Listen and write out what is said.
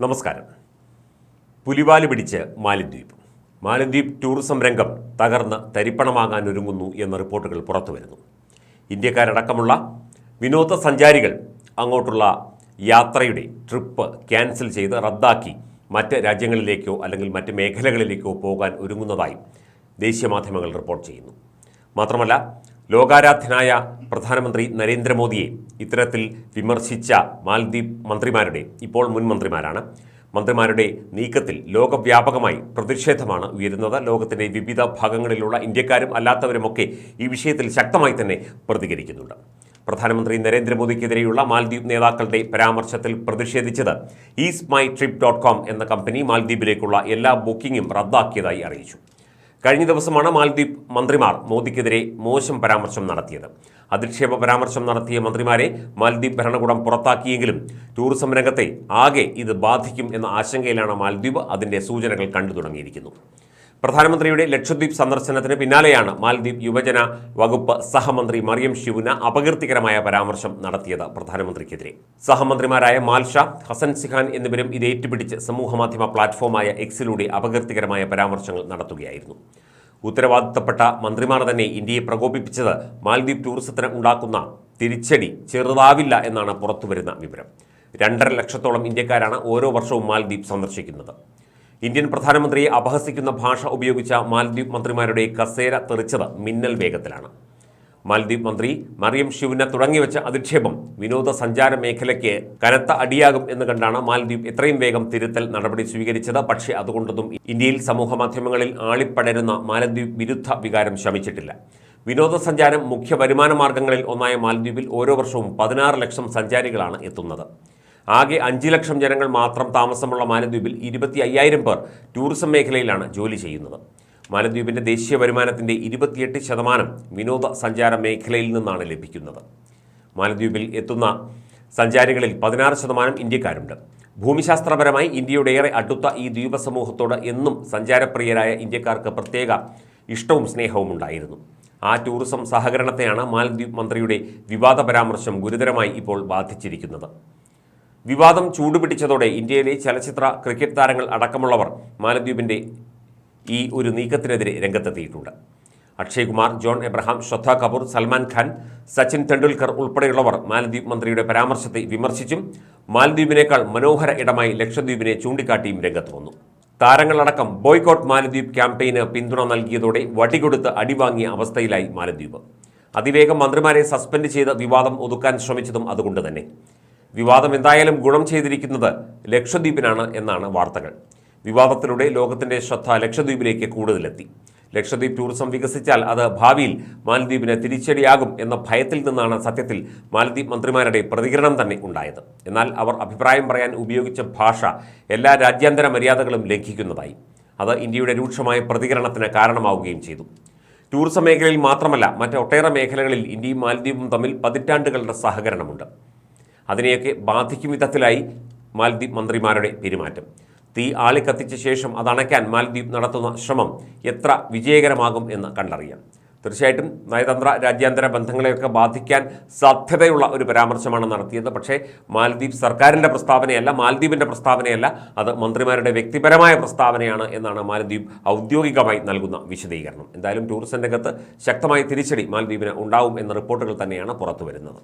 നമസ്കാരം. പുലിവാൽ പിടിച്ച് മാലിദ്വീപ്. മാലിദ്വീപ് ടൂറിസം രംഗം തകർന്ന് തരിപ്പണമാകാൻ ഒരുങ്ങുന്നു എന്ന റിപ്പോർട്ടുകൾ പുറത്തുവരുന്നു. ഇന്ത്യക്കാരടക്കമുള്ള വിനോദസഞ്ചാരികൾ അങ്ങോട്ടുള്ള യാത്രയുടെ ട്രിപ്പ് ക്യാൻസൽ ചെയ്ത് റദ്ദാക്കി മറ്റ് രാജ്യങ്ങളിലേക്കോ അല്ലെങ്കിൽ മറ്റ് മേഖലകളിലേക്കോ പോകാൻ ഒരുങ്ങുന്നതായി ദേശീയ മാധ്യമങ്ങൾ റിപ്പോർട്ട് ചെയ്യുന്നു. മാത്രമല്ല ലോകാരാധ്യനായ പ്രധാനമന്ത്രി നരേന്ദ്രമോദിയെ ഇത്തരത്തിൽ വിമർശിച്ച മാൽദ്വീപ് മന്ത്രിമാരുടെ ഇപ്പോൾ മുൻ മന്ത്രിമാരാണ് മന്ത്രിമാരുടെ നീക്കത്തിൽ ലോകവ്യാപകമായി പ്രതിഷേധമാണ് ഉയരുന്നത്. ലോകത്തിന്റെ വിവിധ ഭാഗങ്ങളിലുള്ള ഇന്ത്യക്കാരും അല്ലാത്തവരുമൊക്കെ ഈ വിഷയത്തിൽ ശക്തമായി തന്നെ പ്രതികരിക്കുന്നുണ്ട്. പ്രധാനമന്ത്രി നരേന്ദ്രമോദിക്കെതിരെയുള്ള മാൽദ്വീപ് നേതാക്കളുടെ പരാമർശത്തിൽ പ്രതിഷേധിച്ചത് ease my trip dot com എന്ന കമ്പനി മാൽദ്വീപിലേക്കുള്ള എല്ലാ ബുക്കിംഗും റദ്ദാക്കിയതായി അറിയിച്ചു. കഴിഞ്ഞ ദിവസമാണ് മാലദ്വീപ് മന്ത്രിമാർ മോദിക്കെതിരെ മോശം പരാമർശം നടത്തിയത്. അധിക്ഷേപ പരാമർശം നടത്തിയ മന്ത്രിമാരെ മാലദ്വീപ് ഭരണകൂടം പുറത്താക്കിയെങ്കിലും ടൂറിസം രംഗത്തെ ആകെ ഇത് ബാധിക്കും എന്ന ആശങ്കയിലാണ് മാലദ്വീപ് അതിന്റെ സൂചനകൾ കണ്ടു തുടങ്ങിയിരിക്കുന്നു. പ്രധാനമന്ത്രിയുടെ ലക്ഷദ്വീപ് സന്ദർശനത്തിന് പിന്നാലെയാണ് മാലദ്വീപ് യുവജന വകുപ്പ് സഹമന്ത്രി മറിയം ശിവുന അപകീർത്തികരമായ പരാമർശം നടത്തിയത് പ്രധാനമന്ത്രിക്കെതിരെ. സഹമന്ത്രിമാരായ മാൽഷ ഹസൻ സിഖാൻ എന്നിവരും ഇത് ഏറ്റുപിടിച്ച് സമൂഹമാധ്യമ പ്ലാറ്റ്ഫോമായ എക്സിലൂടെ അപകീർത്തികരമായ പരാമർശങ്ങൾ നടത്തുകയായിരുന്നു. ഉത്തരവാദിത്തപ്പെട്ട മന്ത്രിമാർ തന്നെ ഇന്ത്യയെ പ്രകോപിപ്പിച്ചത് മാൽദ്വീപ് ടൂറിസത്തിന് ഉണ്ടാക്കുന്ന തിരിച്ചടി ചെറുതാവില്ല എന്നാണ് പുറത്തുവരുന്ന വിവരം. രണ്ടര ലക്ഷത്തോളം ഇന്ത്യക്കാരാണ് ഓരോ വർഷവും മാൽദ്വീപ് സന്ദർശിക്കുന്നത്. ഇന്ത്യൻ പ്രധാനമന്ത്രിയെ അപഹസിക്കുന്ന ഭാഷ ഉപയോഗിച്ച മാൽദ്വീപ് മന്ത്രിമാരുടെ കസേര തെറിച്ചത് മിന്നൽ വേഗത്തിലാണ്. മാൽദ്വീപ് മന്ത്രി മറിയം ശിവന തുടങ്ങിവെച്ച അധിക്ഷേപം വിനോദസഞ്ചാര മേഖലയ്ക്ക് കനത്ത അടിയാകും എന്ന് കണ്ടാണ് മാൽദ്വീപ് എത്രയും വേഗം തിരുത്തൽ നടപടി സ്വീകരിച്ചത്. പക്ഷേ അതുകൊണ്ടൊന്നും ഇന്ത്യയിൽ സമൂഹ മാധ്യമങ്ങളിൽ ആളിപ്പടരുന്ന മാലദ്വീപ് വിരുദ്ധ വികാരം ശമിച്ചിട്ടില്ല. വിനോദസഞ്ചാരം മുഖ്യ വരുമാന മാർഗങ്ങളിൽ ഒന്നായ മാലദ്വീപിൽ ഓരോ വർഷവും പതിനാറ് ലക്ഷം സഞ്ചാരികളാണ് എത്തുന്നത്. ആകെ അഞ്ച് ലക്ഷം ജനങ്ങൾ മാത്രം താമസമുള്ള മാലദ്വീപിൽ ഇരുപത്തി അയ്യായിരം പേർ ടൂറിസം മേഖലയിലാണ് ജോലി ചെയ്യുന്നത്. മാലദ്വീപിന്റെ ദേശീയ വരുമാനത്തിന്റെ ഇരുപത്തിയെട്ട് ശതമാനം വിനോദസഞ്ചാര മേഖലയിൽ നിന്നാണ് ലഭിക്കുന്നത്. മാലദ്വീപിൽ എത്തുന്ന സഞ്ചാരികളിൽ പതിനാറ് ശതമാനം ഇന്ത്യക്കാരുണ്ട്. ഭൂമിശാസ്ത്രപരമായി ഇന്ത്യയുടെ ഏറെ അടുത്ത ഈ ദ്വീപ സമൂഹത്തോട് എന്നും സഞ്ചാരപ്രിയരായ ഇന്ത്യക്കാർക്ക് പ്രത്യേക ഇഷ്ടവും സ്നേഹവും ഉണ്ടായിരുന്നു. ആ ടൂറിസം സഹകരണത്തെയാണ് മാലദ്വീപ് മന്ത്രിയുടെ വിവാദ പരാമർശം ഗുരുതരമായി ഇപ്പോൾ ബാധിച്ചിരിക്കുന്നത്. വിവാദം ചൂടുപിടിച്ചതോടെ ഇന്ത്യയിലെ ചലച്ചിത്ര ക്രിക്കറ്റ് താരങ്ങൾ അടക്കമുള്ളവർ മാലദ്വീപിന്റെ ഈ ഒരു നീക്കത്തിനെതിരെ രംഗത്തെത്തിയിട്ടുണ്ട്. അക്ഷയ് കുമാർ ജോൺ എബ്രഹാം ശ്രദ്ധ കപൂർ സൽമാൻ ഖാൻ സച്ചിൻ തെണ്ടുൽക്കർ ഉൾപ്പെടെയുള്ളവർ മാലദ്വീപ് മന്ത്രിയുടെ പരാമർശത്തെ വിമർശിച്ചും മാലദ്വീപിനേക്കാൾ മനോഹര ഇടമായി ലക്ഷദ്വീപിനെ ചൂണ്ടിക്കാട്ടിയും രംഗത്ത് വന്നു. താരങ്ങളടക്കം ബോയ്ക്കോട്ട് മാലദ്വീപ് ക്യാമ്പയിന് പിന്തുണ നൽകിയതോടെ വടികൊടുത്ത് അടിവാങ്ങിയ അവസ്ഥയിലായി മാലദ്വീപ്. അതിവേഗം മന്ത്രിമാരെ സസ്പെൻഡ് ചെയ്ത് വിവാദം ഒതുക്കാൻ ശ്രമിച്ചതും അതുകൊണ്ട് തന്നെ. വിവാദം എന്തായാലും ഗുണം ചെയ്തിരിക്കുന്നത് ലക്ഷദ്വീപിനാണ് എന്നാണ് വാർത്തകൾ. വിവാദത്തിലൂടെ ലോകത്തിന്റെ ശ്രദ്ധ ലക്ഷദ്വീപിലേക്ക് കൂടുതലെത്തി. ലക്ഷദ്വീപ് ടൂറിസം വികസിച്ചാൽ അത് ഭാവിയിൽ മാലദ്വീപിന് തിരിച്ചടിയാകും എന്ന ഭയത്തിൽ നിന്നാണ് സത്യത്തിൽ മാലദ്വീപ് മന്ത്രിമാരുടെ പ്രതികരണം തന്നെ ഉണ്ടായത്. എന്നാൽ അവർ അഭിപ്രായം പറയാൻ ഉപയോഗിച്ച ഭാഷ എല്ലാ രാജ്യാന്തര മര്യാദകളും ലംഘിക്കുന്നതായി. അത് ഇന്ത്യയുടെ രൂക്ഷമായ പ്രതികരണത്തിന് കാരണമാവുകയും ചെയ്തു. ടൂറിസം മേഖലയിൽ മാത്രമല്ല മറ്റ് ഒട്ടേറെ മേഖലകളിൽ ഇന്ത്യയും മാലദ്വീപും തമ്മിൽ പതിറ്റാണ്ടുകളുടെ സഹകരണമുണ്ട്. അതിനെയൊക്കെ ബാധിക്കും വിധത്തിലായി മാലദ്വീപ് മന്ത്രിമാരുടെ പെരുമാറ്റം. തീ ആളിക്കത്തിച്ച ശേഷം അതണയ്ക്കാൻ മാലദ്വീപ് നടത്തുന്ന ശ്രമം എത്ര വിജയകരമാകും എന്ന് കണ്ടറിയാം. തീർച്ചയായിട്ടും നയതന്ത്ര രാജ്യാന്തര ബന്ധങ്ങളെയൊക്കെ ബാധിക്കാൻ സാധ്യതയുള്ള ഒരു പരാമർശമാണ് നടത്തിയത്. പക്ഷേ മാലദ്വീപ് സർക്കാരിന്റെ പ്രസ്താവനയല്ല മാലദ്വീപിന്റെ പ്രസ്താവനയല്ല അത് മന്ത്രിമാരുടെ വ്യക്തിപരമായ പ്രസ്താവനയാണ് എന്നാണ് മാലദ്വീപ് ഔദ്യോഗികമായി നൽകുന്ന വിശദീകരണം. എന്തായാലും ടൂറിസം രംഗത്ത് ശക്തമായ തിരിച്ചടി മാലദ്വീപിന് ഉണ്ടാവും എന്ന റിപ്പോർട്ടുകൾ തന്നെയാണ് പുറത്തുവരുന്നത്.